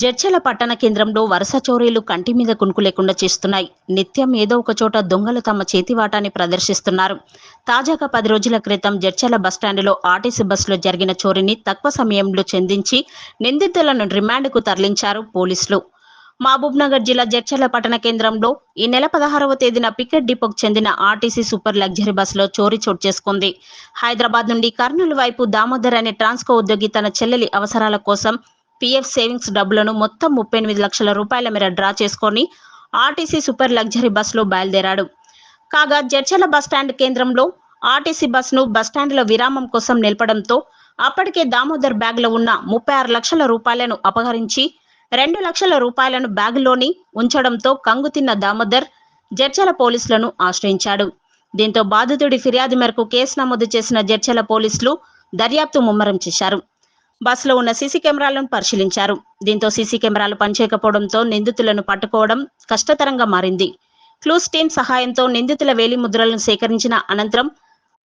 జడ్చల పట్టణ కేంద్రంలో వరుస చోరీలు కంటి మీద కునుకు లేకుండా చేస్తున్నాయి. నిత్యం ఏదో ఒక చోట దొంగలు తమ చేతివాటాన్ని ప్రదర్శిస్తున్నారు. తాజాగా పది రోజుల క్రితం జడ్చల బస్టాండ్లో ఆర్టీసీ బస్సులో జరిగిన చోరీని తక్కువ సమయంలో చెందించి నిందితులను రిమాండ్కు తరలించారు పోలీసులు. మహబూబ్ నగర్ జిల్లా జడ్చర్ల పట్టణ కేంద్రంలో ఈ నెల పదహారవ తేదీన పికెట్ డిపోకు చెందిన ఆర్టీసీ సూపర్ లగ్జరీ బస్సులో చోరీ చోటు చేసుకుంది. హైదరాబాద్ నుండి కర్నూలు వైపు దామోదర్ అనే ట్రాన్స్కో ఉద్యోగి తన చెల్లెలి అవసరాల కోసం పీఎఫ్ సేవింగ్స్ డబ్బులను మొత్తం ముప్పై ఎనిమిది లక్షల రూపాయల మేర డ్రా చేసుకొని ఆర్టీసీ సూపర్ లగ్జరీ బస్సులో బయలుదేరాడు. కాగా జడ్చల బస్టాండ్ కేంద్రంలో ఆర్టీసీ బస్సును బస్టాండ్లో విరామం కోసం నిలపడంతో అప్పటికే దామోదర్ బ్యాగ్లో ఉన్న ముప్పై ఆరు లక్షల రూపాయలను అపహరించి రెండు లక్షల రూపాయలను బ్యాగులోని ఉంచడంతో కంగుతిన్న దామోదర్ జడ్చల పోలీసులను ఆశ్రయించాడు. దీంతో బాధితుడి ఫిర్యాదు మేరకు కేసు నమోదు చేసిన జడ్చల పోలీసులు దర్యాప్తు ముమ్మరం చేశారు. బస్సులో ఉన్న సీసీ కెమెరాలను పరిశీలించారు. దీంతో సీసీ కెమెరాలు పనిచేయకపోవడంతో నిందితులను పట్టుకోవడం కష్టతరంగా మారింది. క్లూస్ టీం సహాయంతో నిందితుల వేలి ముద్రలను సేకరించిన అనంతరం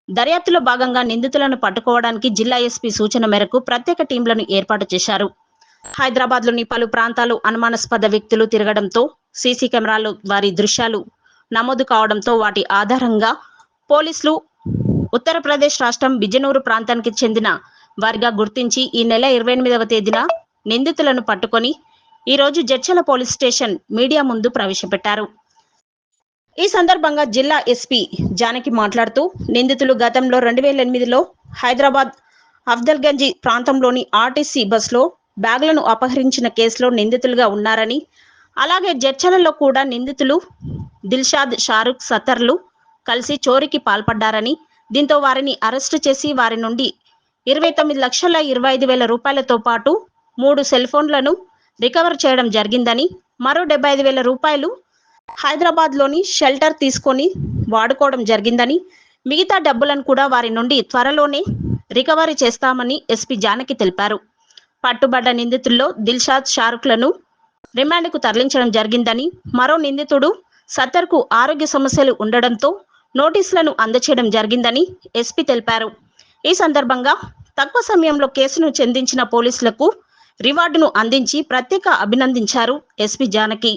దర్యాప్తులో భాగంగా నిందితులను పట్టుకోవడానికి జిల్లా ఎస్పీ సూచన మేరకు ప్రత్యేక టీంలను ఏర్పాటు చేశారు. హైదరాబాద్లోని పలు ప్రాంతాలు అనుమానాస్పద వ్యక్తులు తిరగడంతో సీసీ కెమెరాలు వారి దృశ్యాలు నమోదు కావడంతో వాటి ఆధారంగా పోలీసులు ఉత్తరప్రదేశ్ రాష్ట్రం బిజనూరు ప్రాంతానికి చెందిన వారిగా గుర్తించి ఈ నెల ఇరవై ఎనిమిదవ తేదీన నిందితులను పట్టుకొని ఈరోజు జడ్చల పోలీస్ స్టేషన్ మీడియా ముందు ప్రవేశపెట్టారు. ఈ సందర్భంగా జిల్లా ఎస్పీ జానకి మాట్లాడుతూ నిందితులు గతంలో రెండు వేల ఎనిమిదిలో హైదరాబాద్ అఫ్దల్గంజి ప్రాంతంలోని ఆర్టీసీ బస్లో బ్యాగులను అపహరించిన కేసులో నిందితులుగా ఉన్నారని అలాగే జడ్చలలో కూడా నిందితులు దిల్షాద్ షారుఖ్ సతర్లు కలిసి చోరీకి పాల్పడ్డారని దీంతో వారిని అరెస్టు చేసి వారి నుండి ఇరవై తొమ్మిది లక్షల ఇరవై ఐదు వేల రూపాయలతో పాటు మూడు సెల్ ఫోన్లను రికవర్ చేయడం జరిగిందని మరో డెబ్బై ఐదు వేల రూపాయలు హైదరాబాద్లోని షెల్టర్ తీసుకొని వాడుకోవడం జరిగిందని మిగతా డబ్బులను కూడా వారి నుండి త్వరలోనే రికవరీ చేస్తామని ఎస్పీ జానకి తెలిపారు. పట్టుబడ్డ నిందితుల్లో దిల్షాద్ షారుఖ్లను రిమాండ్కు తరలించడం జరిగిందని మరో నిందితుడు సత్తర్కు ఆరోగ్య సమస్యలు ఉండడంతో నోటీసులను అందచేయడం జరిగిందని ఎస్పీ తెలిపారు. ఈ సందర్భంగా తక్కువ సమయంలో కేసును చెందించిన పోలీసులకు రివార్డును అందించి ప్రత్యేక అభినందించారు ఎస్పీ జానకి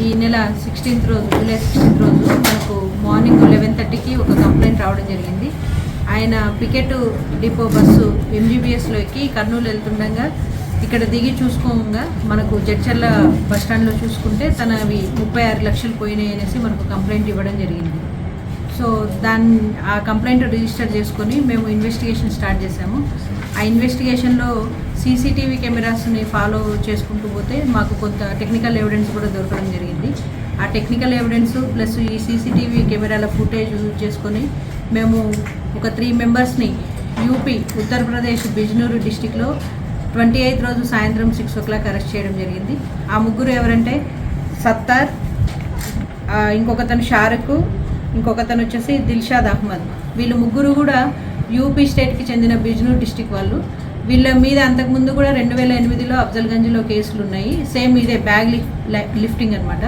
ఈ నెల సిక్స్టీన్త్ రోజు జూలై సిక్స్టీన్త్ రోజు మనకు మార్నింగ్ లెవెన్ థర్టీకి ఒక కంప్లైంట్ రావడం జరిగింది. ఆయన పికెట్ డిపో బస్సు ఎంజీబీఎస్లోకి కర్నూలు వెళ్తుండగా ఇక్కడ దిగి చూసుకోగా మనకు జడ్చర్ల బస్ స్టాండ్లో చూసుకుంటే తనవి ముప్పై ఆరు లక్షలు పోయినాయి అనేసి మనకు కంప్లైంట్ ఇవ్వడం జరిగింది. సో దాన్ని ఆ కంప్లైంట్ రిజిస్టర్ చేసుకొని మేము ఇన్వెస్టిగేషన్ స్టార్ట్ చేసాము ఆ ఇన్వెస్టిగేషన్లో సీసీటీవీ కెమెరాస్ని ఫాలో చేసుకుంటూ పోతే మాకు కొంత టెక్నికల్ ఎవిడెన్స్ కూడా దొరకడం జరిగింది. ఆ టెక్నికల్ ఎవిడెన్స్ ప్లస్ ఈ సీసీటీవీ కెమెరాల ఫుటేజ్ యూజ్ చేసుకొని మేము ఒక త్రీ మెంబర్స్ని యూపీ ఉత్తరప్రదేశ్ బిజ్నూరు డిస్టిక్లో ట్వంటీ ఎయిత్ రోజు సాయంత్రం సిక్స్ ఓ క్లాక్ అరెస్ట్ చేయడం జరిగింది. ఆ ముగ్గురు ఎవరంటే సత్తార్ ఇంకొకతను షారుఖ్ ఇంకొకతను వచ్చేసి దిల్షాద్ అహ్మద్. వీళ్ళు ముగ్గురు కూడా యూపీ స్టేట్కి చెందిన బిజ్నూర్ డిస్టిక్ వాళ్ళు. వీళ్ళ మీద అంతకుముందు కూడా రెండు వేల ఎనిమిదిలో అఫ్జల్గంజ్లో కేసులు ఉన్నాయి. సేమ్ ఇదే బ్యాగ్ లిఫ్ లిఫ్టింగ్ అనమాట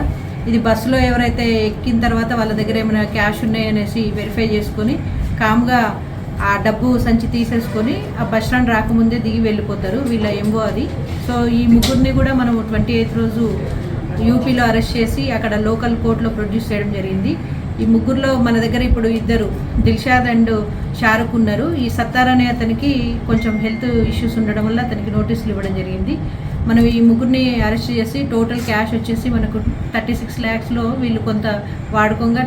ఇది బస్సులో ఎవరైతే ఎక్కిన తర్వాత వాళ్ళ దగ్గర ఏమైనా క్యాష్ ఉన్నాయనేసి వెరిఫై చేసుకొని కామ్గా ఆ డబ్బు సంచి తీసేసుకొని ఆ బస్ స్టాండ్ రాకముందే దిగి వెళ్ళిపోతారు వీళ్ళ ఎంబో అది. సో ఈ ముగ్గురిని కూడా మనం ట్వంటీ ఎయిత్ రోజు యూపీలో అరెస్ట్ చేసి అక్కడ లోకల్ కోర్టులో ప్రొడ్యూస్ చేయడం జరిగింది. ఈ ముగ్గురులో మన దగ్గర ఇప్పుడు ఇద్దరు దిల్షాద్ అండ్ షారుఖ్ ఉన్నారు. ఈ సత్తార్ అనే అతనికి కొంచెం హెల్త్ ఇష్యూస్ ఉండడం వల్ల అతనికి నోటీసులు ఇవ్వడం జరిగింది. మనం ఈ ముగ్గురిని అరెస్ట్ చేసి టోటల్ క్యాష్ వచ్చేసి మనకు థర్టీ సిక్స్ ల్యాక్స్లో వీళ్ళు కొంత వాడుకోగా